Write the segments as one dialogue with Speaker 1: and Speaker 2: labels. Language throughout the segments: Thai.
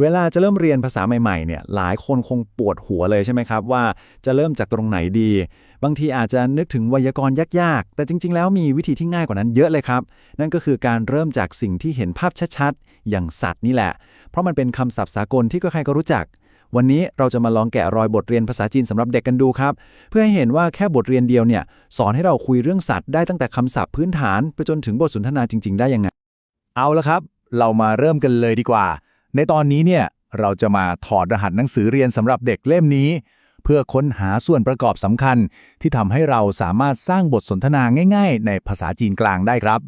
Speaker 1: เวลาจะเริ่มเรียนภาษาใหม่ๆเนี่ยหลายคนคงปวดหัวเลยใช่ไหมครับ ว่าจะเริ่มจากตรงไหนดี บางทีอาจจะนึกถึงไวยากรณ์ยากๆ แต่จริง ๆ แล้วมีวิธีที่ง่ายกว่านั้นเยอะเลยครับ นั่นก็คือการเริ่มจากสิ่งที่เห็นภาพชัดๆ อย่างสัตว์นี่แหละ เพราะมันเป็นคำศัพท์สากลที่ใครๆก็รู้จัก วันนี้เราจะมาลองแกะรอยบทเรียนภาษาจีนสำหรับเด็กกันดูครับ เพื่อให้เห็นว่าแค่บทเรียนเดียวเนี่ยสอนให้เราคุยเรื่องสัตว์ได้ตั้งแต่คำศัพท์พื้นฐานไปจนถึงบทสนทนาจริง ๆ ได้ยังไง
Speaker 2: เอาละครับ เรามาเริ่มกันเลยดีกว่า ในตอนนี้เนี่ยเราจะมาถอดรหัสหนังสือเรียนสำหรับเด็กเล่มนี้ เพื่อค้นหาส่วนประกอบสำคัญ ที่ทำให้เราสามารถสร้างบทสนทนาง่าย ๆ ในภาษาจีนกลางได้ครับ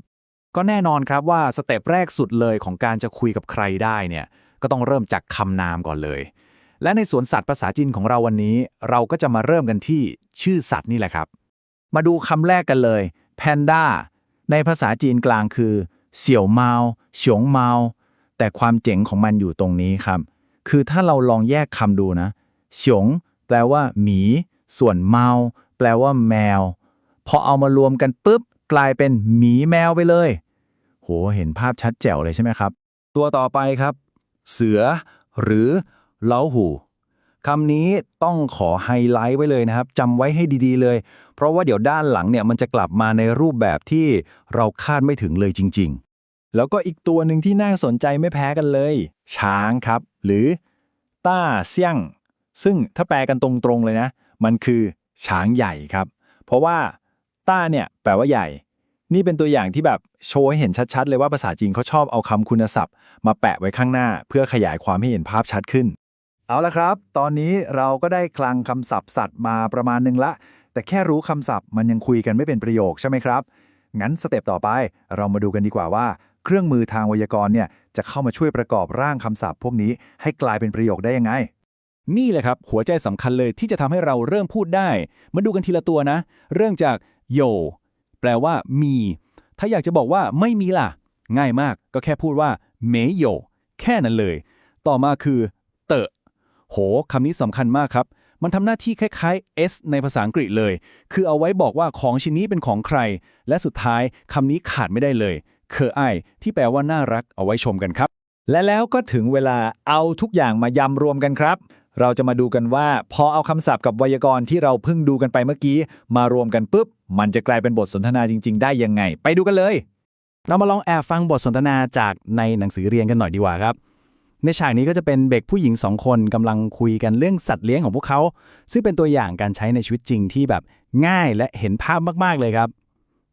Speaker 3: ก็แน่นอนครับว่าสเต็ปแรกสุดเลยของการจะคุยกับใครได้เนี่ยก็ต้องเริ่มจากคำนามก่อนเลย และในสวนสัตว์ภาษาจีนของเราวันนี้ เราก็จะมาเริ่มกันที่ชื่อสัตว์นี่แหละครับ
Speaker 2: มาดูคำแรกกันเลยแพนด้าในภาษาจีนกลางคือเสี่ยวเมาเฉียงเมา แต่ความเจ๋งของมันอยู่ตรงนี้ครับ คือถ้าเราลองแยกคำดูนะเฉงแปลว่า หมี ส่วนเมา แปลว่า แมว พอเอามารวมกันปุ๊บ กลายเป็นหมีแมวไปเลย โห เห็นภาพชัดแจ๋วเลยใช่ไหมครับ
Speaker 1: ตัวต่อไปครับ เสือ หรือเล้าหูคำนี้ต้องขอไฮไลท์ไว้เลยนะครับจำไว้ให้ดีๆเลย เพราะว่าเดี๋ยวด้านหลังเนี่ยมันจะกลับมาในรูปแบบที่เราคาดไม่ถึงเลยจริง ๆ แล้วก็อีกตัวหนึ่งที่น่าสนใจไม่แพ้กันเลย ช้างครับ หรือ ต้าเซี่ยง ซึ่งถ้าแปลกันตรงๆเลยนะ มันคือ ช้างใหญ่ครับ เพราะว่า ต้าเนี่ยแปลว่าใหญ่ นี่เป็นตัวอย่างที่แบบโชว์ให้เห็นชัดๆ เลยว่าภาษาจีนเขาชอบเอาคำคุณศัพท์ มาแปะไว้ข้างหน้า เพื่อขยายความให้เห็นภาพชัดขึ้น เอาละครับ ตอนนี้เราก็ได้คลังคำศัพท์สัตว์มาประมาณหนึ่งละ แต่แค่รู้คำศัพท์มันยังคุยกันไม่เป็นประโยคใช่ไหมครับ งั้นสเต็ปต่อไปเรามาดูกันดีกว่าว่า เครื่องมือทางไวยากรณ์เนี่ยจะเข้ามาช่วยประกอบร่างคำศัพท์ พวกนี้ให้กลายเป็นประโยคได้ยังไง นี่แหละครับหัวใจสำคัญเลยที่จะทำให้เราเริ่มพูดได้ มาดูกันทีละตัวนะ เรื่องจากโยแปลว่ามี ถ้าอยากจะบอกว่าไม่มีล่ะ ง่ายมากก็แค่พูดว่าเมโยแค่นั้นเลย ต่อมาคือ เตอะโหคำนี้สำคัญมากครับ มันทำหน้าที่คล้ายๆ S ในภาษาอังกฤษเลย คือเอาไว้บอกว่าของชิ้นนี้เป็นของใคร และสุดท้ายคำนี้ขาดไม่ได้เลย เคอไอที่แปลว่าน่ารักเอาไว้ชมกันครับ และแล้วก็ถึงเวลาเอาทุกอย่างมายำรวมกันครับ เราจะมาดูกันว่า พอเอาคำศัพท์กับไวยากรณ์ที่เราเพิ่งดูกันไปเมื่อกี้ มารวมกันปุ๊บ มันจะกลายเป็นบทสนทนาจริง ๆ ได้ยังไง ไปดูกันเลย เรามาลองแอบฟังบทสนทนาจากในหนังสือเรียนกันหน่อยดีกว่าครับ ในฉากนี้ก็จะเป็นเด็กผู้หญิงสองคนกำลังคุยกันเรื่องสัตว์เลี้ยงของพวกเขา ซึ่งเป็นตัวอย่างการใช้ในชีวิตจริงที่แบบง่ายและเห็นภาพมากๆเลยครับ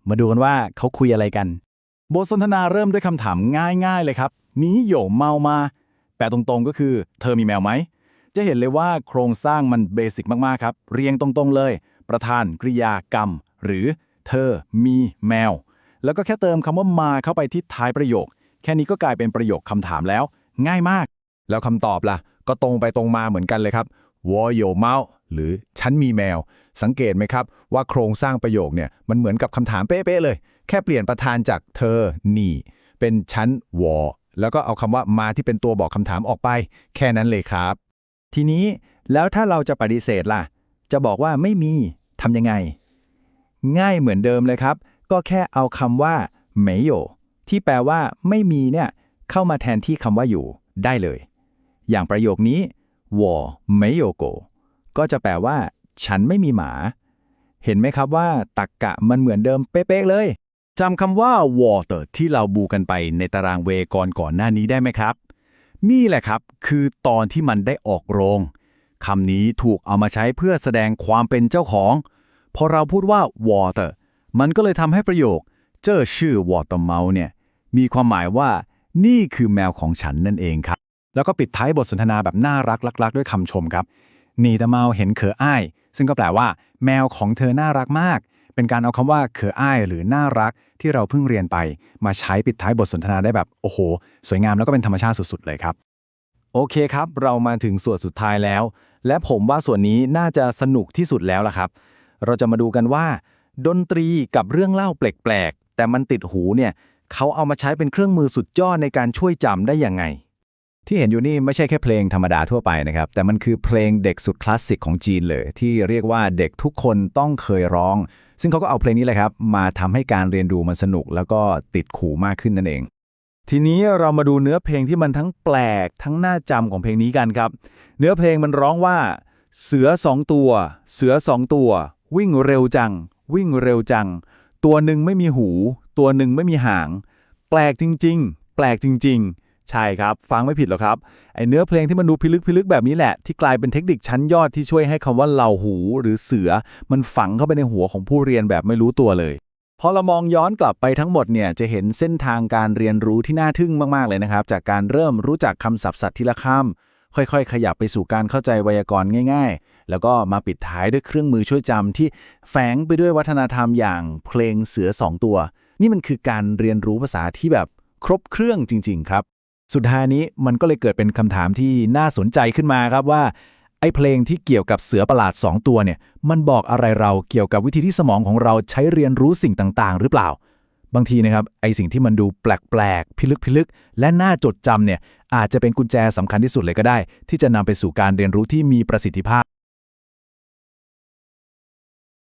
Speaker 1: มาดูกันว่าเขาคุยอะไรกัน
Speaker 2: บทสนทนาเริ่มด้วยคำถามง่ายๆเลยครับหนีโหยเมามา แปลตรงๆก็คือ เธอมีแมวไหม จะเห็นเลยว่าโครงสร้างมันเบสิกมากๆครับ เรียงตรงๆเลย ประธานกริยากรรม หรือ เธอมีแมว แล้วก็แค่เติมคำว่ามาเข้าไปที่ท้ายประโยค แค่นี้ก็กลายเป็นประโยคคำถามแล้ว ง่ายมาก แล้วคำตอบล่ะ ก็ตรงไปตรงมาเหมือนกันเลยครับวอโยเมาหรือฉันมีแมว สังเกตไหมครับ ว่าโครงสร้างประโยคเนี่ยมันเหมือนกับคำถามเป๊ะๆเลย แค่เปลี่ยนประธานจากเธอนี่ เป็นชั้นวอแล้วก็เอาคำว่ามาที่เป็นตัวบอกคำถามออกไป แค่นั้นเลยครับ
Speaker 1: ทีนี้แล้วถ้าเราจะปฏิเสธล่ะ จะบอกว่าไม่มีทำยังไง ง่ายเหมือนเดิมเลยครับ ก็แค่เอาคำว่าไม่โยที่แปลว่าไม่มีเนี่ยเข้ามาแทนที่คำว่าอยู่ได้เลย อย่างประโยคนี้วอไมโยโกก็จะแปลว่า ฉันไม่มีหมา เห็นไหมครับว่าตักกะมันเหมือนเดิมเป๊ะๆเลย จำคำว่า water ที่เราบูกันไปในตารางเวกรก่อนหน้านี้ได้ไหมครับ นี่แหละครับคือตอนที่มันได้ออกโรงคำนี้ถูกเอามาใช้เพื่อแสดงความเป็นเจ้าของ พอเราพูดว่า water มันก็เลยทำให้ประโยค เจ้าชื่อ water mouse เนี่ยมีความหมายว่า นี่คือแมวของฉันนั่นเองครับ แล้วก็ปิดท้ายบทสนทนาแบบน่ารักลักๆ ด้วยคำชมครับนี่ตะเมาเห็นเขออ้าย ซึ่งก็แปลว่า แมวของเธอน่ารักมาก เป็นการเอาคำว่าเขออ้ายหรือน่ารักที่เราเพิ่งเรียนไป มาใช้ปิดท้ายบทสนทนาได้แบบโอ้โห สวยงามแล้วก็เป็นธรรมชาติสุดๆ เลยครับ โอเคครับ เรามาถึงส่วนสุดท้ายแล้ว และผมว่าส่วนนี้น่าจะสนุกที่สุดแล้วล่ะครับ เราจะมาดูกันว่า ดนตรีกับเรื่องเล่าแปลกๆแต่มันติดหูเนี่ยเขาเอามาใช้เป็นเครื่องมือสุดยอดในการช่วยจำได้ยังไงที่เห็นอยู่นี่ไม่ใช่แค่เพลงธรรมดาทั่วไปนะครับ แต่มันคือเพลงเด็กสุดคลาสสิกของจีนเลย ที่เรียกว่าเด็กทุกคนต้องเคยร้องซึ่งเขาก็เอาเพลงนี้แหละครับ มาทำให้การเรียนรู้มันสนุก แล้วก็ติดขู่มากขึ้นนั่นเอง
Speaker 3: ทีนี้เรามาดูเนื้อเพลงที่มันทั้งแปลกทั้งน่าจำของเพลงนี้กันครับ เนื้อเพลงมันร้องว่า เสือสองตัว เสือสองตัว วิ่งเร็วจัง วิ่งเร็วจัง ตัวหนึ่งไม่มีหู ตัวหนึ่งไม่มีหาง แปลกจริง ๆ แปลกจริง ๆ ใช่ครับ ฟังไม่ผิดหรอกครับ ไอเนื้อเพลงที่มันดูพิลึกพิลึกแบบนี้แหละ ที่กลายเป็นเทคนิคชั้นยอดที่ช่วยให้คำว่าเหล่าหูหรือเสือ มันฝังเข้าไปในหัวของผู้เรียนแบบไม่รู้ตัวเลยพอเรามองย้อนกลับไปทั้งหมดเนี่ยจะเห็นเส้นทางการเรียนรู้ที่น่าทึ่งมาก ๆ เลยนะครับ จากการเริ่มรู้จักคำศัพท์สัตว์ทีละคำค่อยๆ ขยับไปสู่การเข้าใจไวยากรณ์ง่าย ๆ แล้วก็มาปิดท้ายด้วยเครื่องมือช่วยจำที่แฝงไปด้วยวัฒนธรรมอย่างเพลงเสือสองตัว นี่มันคือการเรียนรู้ภาษาที่แบบครบเครื่องจริง ๆ ครับ สุดท้ายนี้มันก็เลยเกิดเป็นคำถามที่น่าสนใจขึ้นมาครับว่า ไอ้เพลงที่เกี่ยวกับเสือประหลาด 2 ตัวเนี่ย มันบอกอะไรเราเกี่ยวกับวิธีที่สมองของเราใช้เรียนรู้สิ่งต่างๆ หรือเปล่า บางทีนะครับไอ้สิ่งที่มันดูแปลกๆ พิลึกพิลึกและน่าจดจำเนี่ยอาจจะเป็นกุญแจสำคัญที่สุดเลยก็ได้ ที่จะนำไปสู่การเรียนรู้ที่มีประสิทธิภาพ